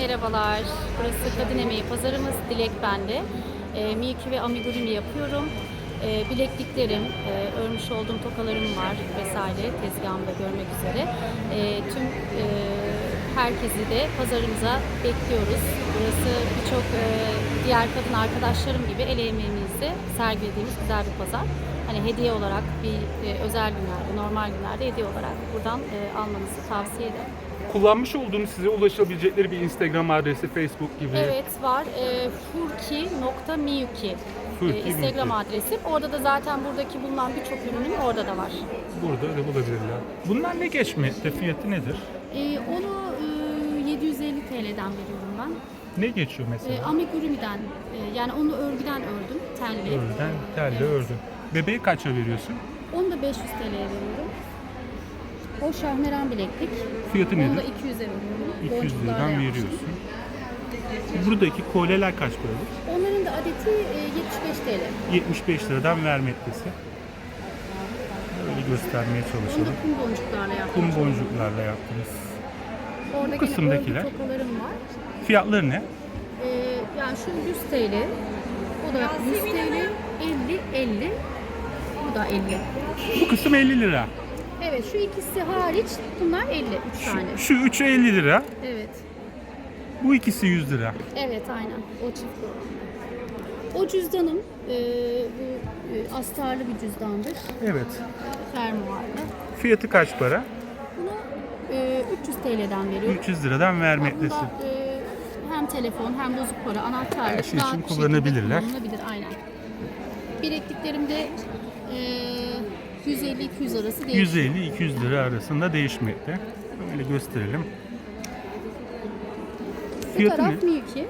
Merhabalar. Burası Kadın Emeği Pazarımız. Dilek bende. E, miyuki ve amigurumi yapıyorum. E, bilekliklerim, e, örmüş olduğum tokalarım var vesaire tezgahımda görmek üzere. E, tüm e, herkesi de pazarımıza bekliyoruz. Burası birçok e, diğer kadın arkadaşlarım gibi el emeğimizde sergilediğimiz güzel bir pazar. Hani hediye olarak bir e, özel günlerde, normal günlerde hediye olarak buradan e, almanızı tavsiye ederim. Kullanmış olduğunuz size ulaşabilecekleri bir Instagram adresi, Facebook gibi. Evet var. E, furki.miyuki Furki e, Instagram Miyuki. adresi. Orada da zaten buradaki bulunan birçok ürünüm orada da var. Burada da bulabilirler. Bunlar ne geçmekte? Fiyatı nedir? E, onu e, 750 TL'den veriyorum ben. Ne geçiyor E, mesela? amigurumi'den e, yani onu örgüden ördüm. Telli. Örden, telli Evet. ördün. Bebeği kaça veriyorsun? Onu da 500 TL'ye veriyorum. O şahmeran bileklik. Fiyatı Onu da nedir? 200'e veriyorum. 200 Boncuklarla liradan veriyorsun. Buradaki kolyeler kaç paradır? Onların da adeti e, 75 TL. 75 liradan vermektesi. Böyle göstermeye Onu çalışalım. da kum boncuklarla yaptım. Kum boncuklarla yaptınız. Orada Bu kısımdakiler. tokalarım var. Fiyatları ne? Ee, yani şu 100 TL, o da 100 TL, 50, 50, bu da 50. Bu kısım 50 lira. Evet şu ikisi hariç bunlar 50, 3 tane. Şu üçü 50 lira. Evet, Bu ikisi 100 lira. evet aynen o çift o. Cüzdanım, e, bu e, astarlı bir cüzdandır, Evet. fermuarlı. Fiyatı kaç para? Bunu e, 300 TL'den veriyorum. 300 liradan vermektesin. Bunda e, hem telefon hem bozuk para, anahtarlık Her şey için kullanabilirler. Kullanılabilir aynen. Bilekliklerimde e, 150-200 arası değişiyor. 150-200 lira arasında değişmekte. Böyle gösterelim. Bu Fiyatı taraf ne? Miyuki.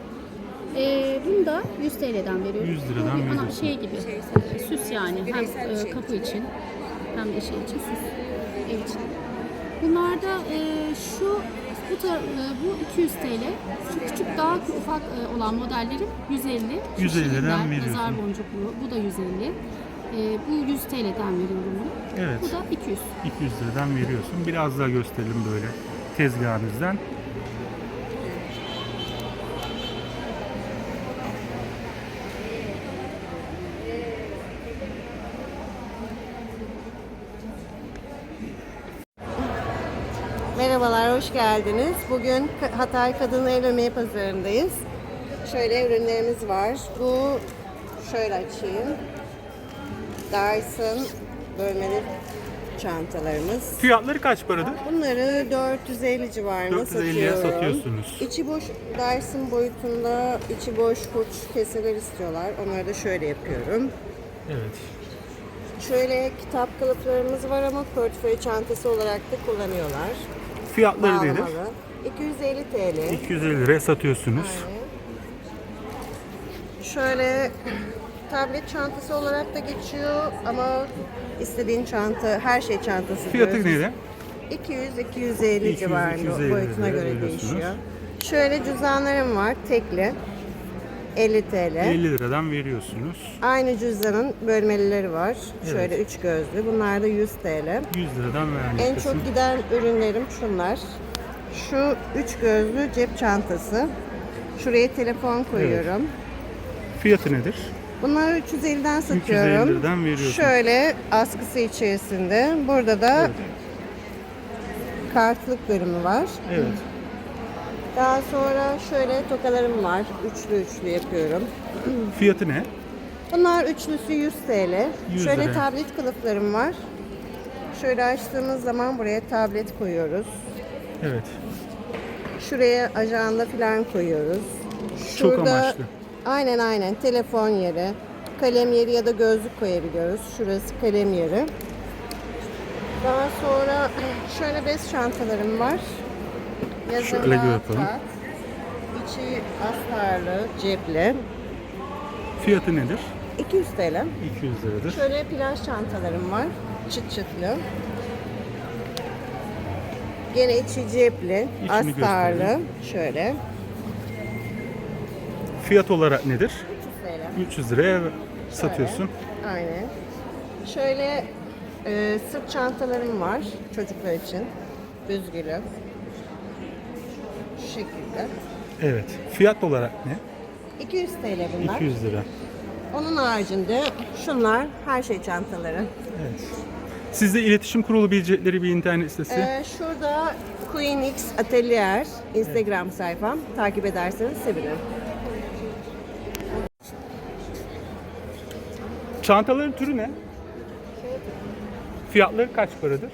E, bunu da 100 TL'den veriyorum. 100 liradan Bu bir ana- veriyorsun. Şey gibi, e, süs yani. Hem e, kapı için hem de şey için süs. Ev için. Bunlarda e, şu bu, tar- e, bu 200 TL. Şu küçük daha ufak e, olan modellerim 150. Şu 150'den şirinler, veriyorsun. Nazar boncuklu. Bu da 150. E, bu 100 TL'den veriyorum bunu. Evet. Bu da 200. 200 liradan veriyorsun. Biraz daha gösterelim böyle tezgahınızdan. Merhabalar, hoş geldiniz. Bugün Hatay Kadın El Emeği Pazarı'ndayız. Şöyle ürünlerimiz var. Bu şöyle açayım. Dyson bölmeli çantalarımız. Fiyatları kaç paradır? Bunları 450 civarında 450'ye satıyorum. satıyorsunuz. İçi boş Dyson boyutunda içi boş hurç keseler istiyorlar. Onları da şöyle yapıyorum. Evet. Şöyle kitap kılıflarımız var ama portföy çantası olarak da kullanıyorlar. Fiyatları nedir? Bağlamalı. 250 TL. 250 liraya satıyorsunuz. Aynen. Şöyle tablet çantası olarak da geçiyor ama istediğin çanta, her şey çantası Fiyatı diyoruz. neydi? 200-250 200, civarında 250 boyutuna göre değişiyor. Şöyle cüzdanlarım var tekli. 50 TL. 50 liradan veriyorsunuz. Aynı cüzdanın bölmelileri var. Evet. Şöyle 3 gözlü. Bunlar da 100 TL. 100 liradan En vermektesin. çok giden ürünlerim şunlar. Şu üç gözlü cep çantası. Şuraya telefon koyuyorum. Fiyatı nedir? Bunları 350'den 350 satıyorum. liradan veriyorsun. Şöyle askısı içerisinde. Burada da Evet. kartlık bölümü var. Evet. Daha sonra şöyle tokalarım var. Üçlü üçlü yapıyorum. Fiyatı ne? Bunlar üçlüsü 100 TL. 100 şöyle lira. tablet kılıflarım var. Şöyle açtığımız zaman buraya tablet koyuyoruz. Evet. Şuraya ajanda falan koyuyoruz. Çok amaçlı. Aynen aynen telefon yeri, kalem yeri ya da gözlük koyabiliyoruz. Şurası kalem yeri. Daha sonra şöyle bez çantalarım var. Yazılı Şöyle yapalım. içi astarlı, cepli. Fiyatı nedir? 200 TL. 200 liradır. Şöyle plaj çantalarım var. Çıt çıtlı. Gene içi cepli, astarlı. gösterelim. Şöyle. Fiyat olarak nedir? 300 TL. 300 liraya satıyorsun. Aynen. Şöyle e, sırt çantalarım var çocuklar için. Büzgülü. Şu şekilde. Evet. Fiyat olarak ne? 200 TL bunlar. 200 lira. Onun haricinde şunlar her şey çantaları. Evet. Sizde iletişim kurulabilecekleri bir internet sitesi. Ee, şurada Queen X Atelier Instagram sayfam. Takip ederseniz sevinirim. Çantaların türü ne? Fiyatları kaç paradır?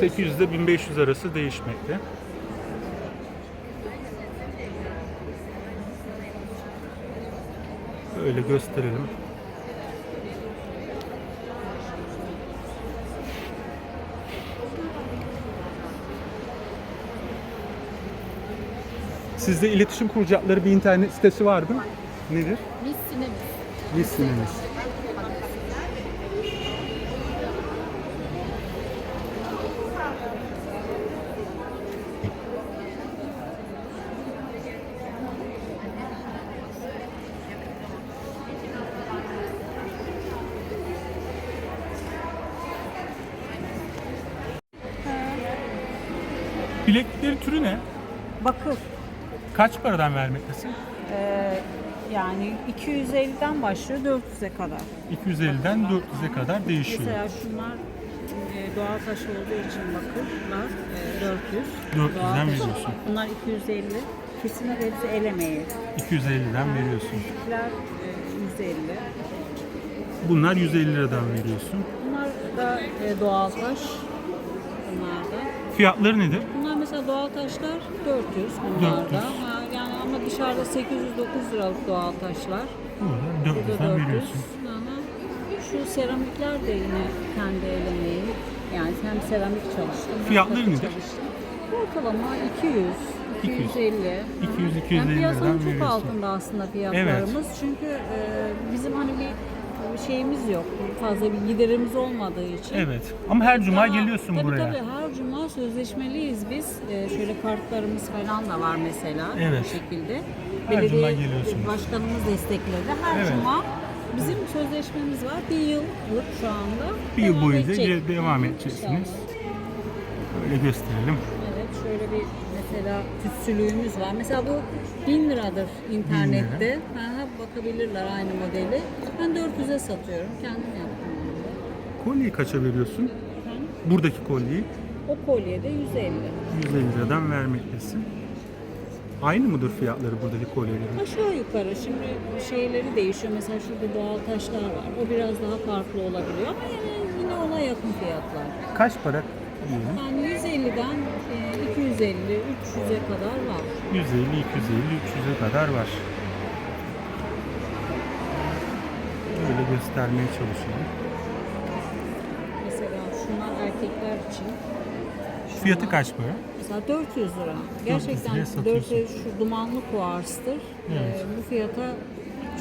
800 ile 1500 arası değişmekte. Öyle gösterelim. Sizde iletişim kuracakları bir internet sitesi var mı? Nedir? Biz sinemiz. Listeniniz. Bilekliklerin türü ne? Bakır. Kaç paradan vermektesin? Ee, yani 250'den başlıyor 400'e kadar. 250'den 400'e kadar değişiyor. Mesela şunlar e, doğal taş olduğu için bakırlar e, 400. 400'den Doğal taş. veriyorsun. Bunlar 250. Kesinlikle hepsi el emeği. 250'den veriyorsun. Bizimkiler e, 150. Bunlar 150 liradan veriyorsun. Bunlar da e, doğal taş. Bunlar da. Fiyatları nedir? Bunlar mesela doğal taşlar 400 bunlar 400. yani ama dışarıda 800-900 liralık doğal taşlar. Burada Bu da 400'den 400. veriyorsun. Aha. Şu seramikler de yine kendi el emeği. Yani hem seramik çalıştım. hem Fiyatları takı nedir? çalıştım. Ortalama 200, 250. 200-250 yani piyasanın liradan çok veriyorsun. altında aslında fiyatlarımız. Çünkü e, bizim hani bir bir şeyimiz yok. Fazla bir giderimiz olmadığı için. Evet. Ama her cuma Daha- geliyorsun tabii, buraya. Tabii her cuma sözleşmeliyiz biz. Ee, şöyle kartlarımız falan da var mesela Evet. bu şekilde. Her cuma geliyorsunuz. başkanımız destekledi. Her Evet. cuma bizim sözleşmemiz var. Bir yıllık şu anda. Bir yıl Devam boyunca edecek. devam Hı hı, edeceksiniz. inşallah. Öyle gösterelim. Evet şöyle bir mesela tütsülüğümüz var. Mesela bu 1000 liradır internette. Ha, ha, bakabilirler aynı modeli. Ben 400'e satıyorum. Kendim yaptım. Kolyeyi kaça veriyorsun? Buradaki kolyeyi O kolye de 150. 150 liradan vermektesin. Aynı mıdır fiyatları buradaki kolyelerin? Aşağı yukarı şimdi şeyleri değişiyor. Mesela şurada doğal taşlar var. O biraz daha farklı olabiliyor ama yine, yine ona yakın fiyatlar. Kaç para diyelim? Yani 150'den e, 250, 300'e kadar var. 150, 250, 300'e kadar var. Göstermeye çalışıyorum. Mesela şunlar erkekler için. Şunlar, Fiyatı kaç para? Mesela 400 lira. Gerçekten liraya satıyorsun. 400 şu dumanlı kuarstır. Evet. E, bu fiyata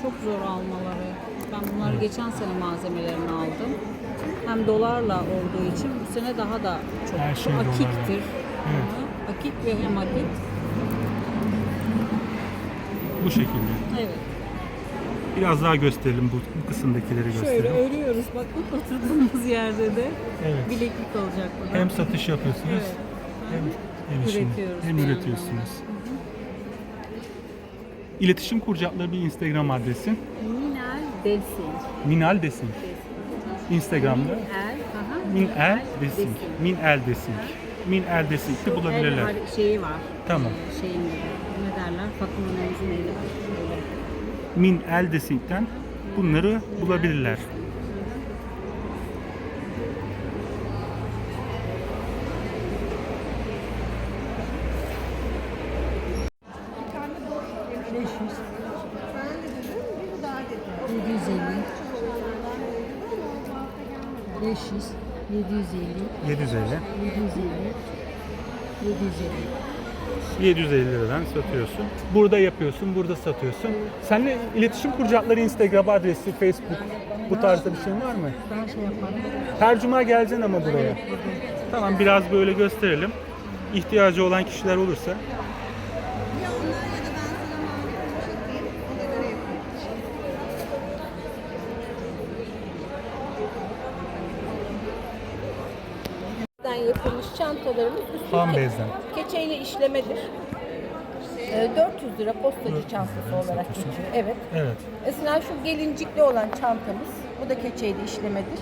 çok zor almaları. Ben bunları geçen sene malzemelerini aldım. Hem dolarla olduğu için bu sene daha da çok, Her şey akiktir. Evet. Akik ve hematit. Bu şekilde. Evet. Biraz daha gösterelim bu, bu kısımdakileri Şöyle gösterelim. örüyoruz. Bak oturduğumuz yerde de Evet. bileklik olacak bu da. Hem satış yapıyorsunuz Evet. hem işini, Üretiyoruz hem bir üretiyorsunuz. İletişim kuracakları bir Instagram adresi. Minel Desing. Minal Desing. Instagram'da El. Aha. Min El Desing. Min El Desing. Min El Desing'de bulabilirler. Şeyi var. Tamam. Şeyin ne derler? Fatma var. Böyle. Min El Desing'den bunları bulabilirler. Ben de dedim, bir daha dedim. 750 500 750 750. 750 750 750 liradan satıyorsun. Burada yapıyorsun, burada satıyorsun. Seninle iletişim kuracakları Instagram adresi, Facebook bu tarzda bir şey var mı? daha şey yaparım. Her cuma geleceksin ama buraya. Tamam biraz böyle gösterelim. İhtiyacı olan kişiler olursa ben yapılmış çantalarımız üstü ham ke- bezden. Keçeyle işlemedir. Ee, 400 lira postacı çantası olarak geçiyor. Evet. Evet. Mesela şu gelincikli olan çantamız, bu da keçeyle işlemedir.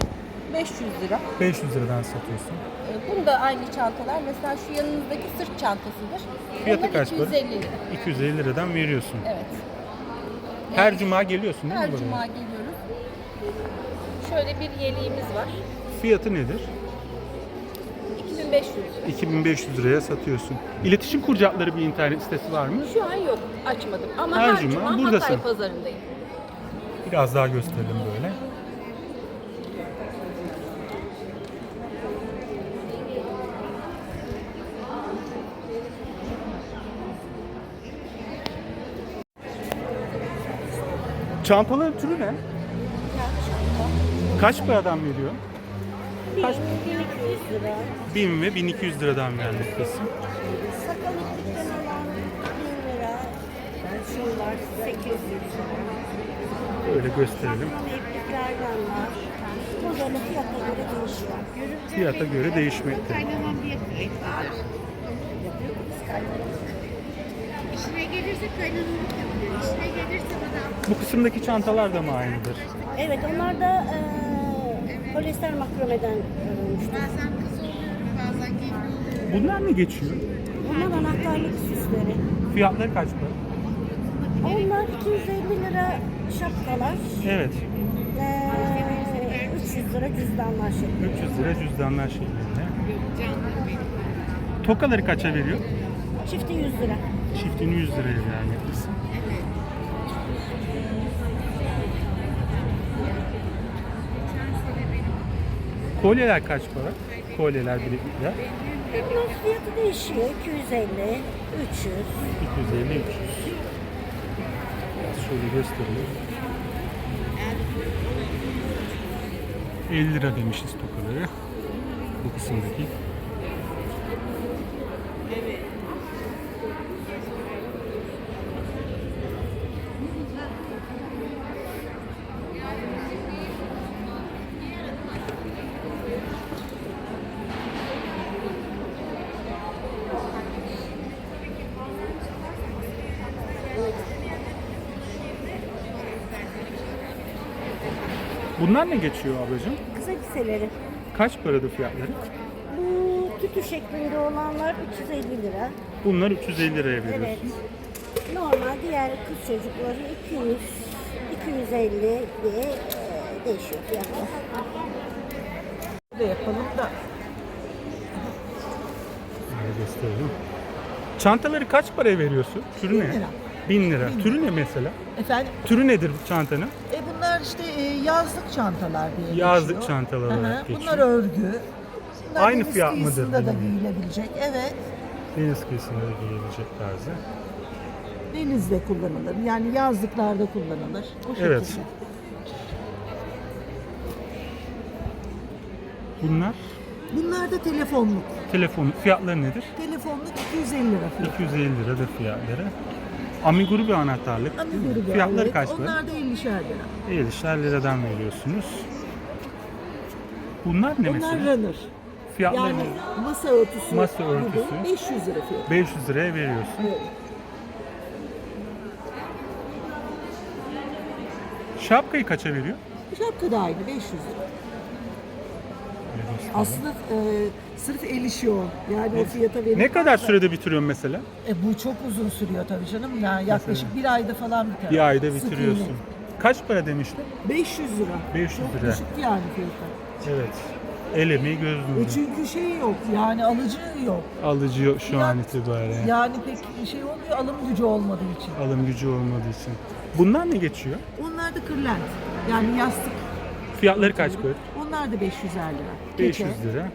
500 lira. 500 liradan satıyorsun. Ee, Bunda aynı çantalar. Mesela şu yanınızdaki sırt çantasıdır. Fiyatı Onlar kaç para? 250 lira. 250 liradan veriyorsun. Evet. Her cuma geliyorsun değil mi Her buraya? cuma geliyoruz. Şöyle bir yeleğimiz var. Fiyatı nedir? 2500 lira. 2500 liraya satıyorsun. İletişim kuracakları bir internet sitesi var mı? Şu an yok. Açmadım. Ama Her her, cuma cuma, buradasın. Hatay pazarındayım. Biraz daha gösterelim böyle. Çantaların türü ne? Kaç paradan veriyor? Kaç? 1200 lira. 1000 ve 1200 liradan vermektesin. Sakalıklıktan olan 1000 lira. Şunlar 800 lira. Böyle gösterelim. Ipliklerden var. Modelin fiyata göre değişiyor. Fiyata göre değişmekte. İşine gelirse kaynanalık yapıyor. İşine gelirse bana Bu kısımdaki çantalar da mı aynıdır? Evet onlar da eee polyester makromeden örülmüştür. bazen kız oluyorum, bazen gelin oluyorum. Bunlar ne geçiyor? Bunlar anahtarlık süsleri. Fiyatları kaç para? Onlar 250 lira şapkalar. Evet. Eee 300 lira cüzdanlar şeklinde. 300 lira cüzdanlar şeklinde. Tokaları kaça veriyor? Çifti 100 lira. Çiftini 100 liraya vermektesin. Kolyeler kaç para? Kolyeler, bileklikler. Bunlar fiyatı değişiyor. 250, 300. 250, 300. Biraz şöyle göstereyim. 50 lira demişiz tokaları. Bu kısımdaki. Bunlar ne geçiyor ablacığım? Kısa liseleri. Kaç paradır fiyatları? Bu tütü şeklinde olanlar 350 lira. Bunlar 350 liraya veriyorsun. Evet. Normal diğer kız çocukları 200, 250 diye e, değişiyor fiyatlar. da yapalım da Şöyle gösterelim. Çantaları kaç paraya veriyorsun? Türü ne? lira. 1000 lira. Türü ne mesela? efendim Türü nedir bu çantanın? e bunlar işte e, yazlık çantalar diye Yazlık geçiyor. çantalar Hı hı, olarak Bunlar geçiyor. örgü. Bunlar Aynı deniz fiyat mıdır kıyısında da bunun? giyilebilecek. Evet. Deniz kıyısında da giyebilecek tarzı. Denizde kullanılır. Yani yazlıklarda kullanılır. O şekilde. Evet. Bunlar Bunlar da telefonluk. telefon fiyatları nedir? Telefonluk 250 lira fiyatı. 250 liradır fiyatları. Amiguru bir anahtarlık. mi? Amigurumi, Fiyatları evet. kaç? Onlar da 50'şer lira. 50'şer liradan veriyorsunuz. Bunlar ne Onlar mesela? runner. Fiyatları Yani ne? masa örtüsü, Masa örtüsü. 500 lira fiyatı. 500 liraya veriyorsun. Evet. Şapkayı kaça veriyor? Şapka da aynı 500 lira. Böyle göstereyim. Aslında e, sırf el işi o. Yani o fiyata verilmez. Ne kadar de. sürede bitiriyorsun mesela? E, bu çok uzun sürüyor tabii canım. Yani yaklaşık bir ayda falan biter. Bir ayda Sık bitiriyorsun. iğne. Kaç para demiştin? 500 lira. 500 çok lira. düşük yani fiyatı. Evet. El emeği göz nuru. E çünkü şey yok yani alıcı yok. Alıcı yok şu an itibariyle. Yani pek şey olmuyor alım gücü olmadığı için. Alım gücü olmadığı için. Bunlar ne geçiyor? Onlar da kırlent. Yani yastık. Fiyatları kaç para? Onlar da 500'er lira. 500 Keçe. lira.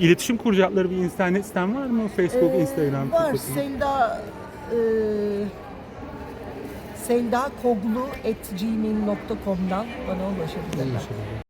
İletişim kuracakları bir internet sitem var mı? Facebook, Ee, Instagram, Var. TikTok. Selda e, Selda Koglu at gmail.com'dan bana ulaşabilirler. Ulaşabilir.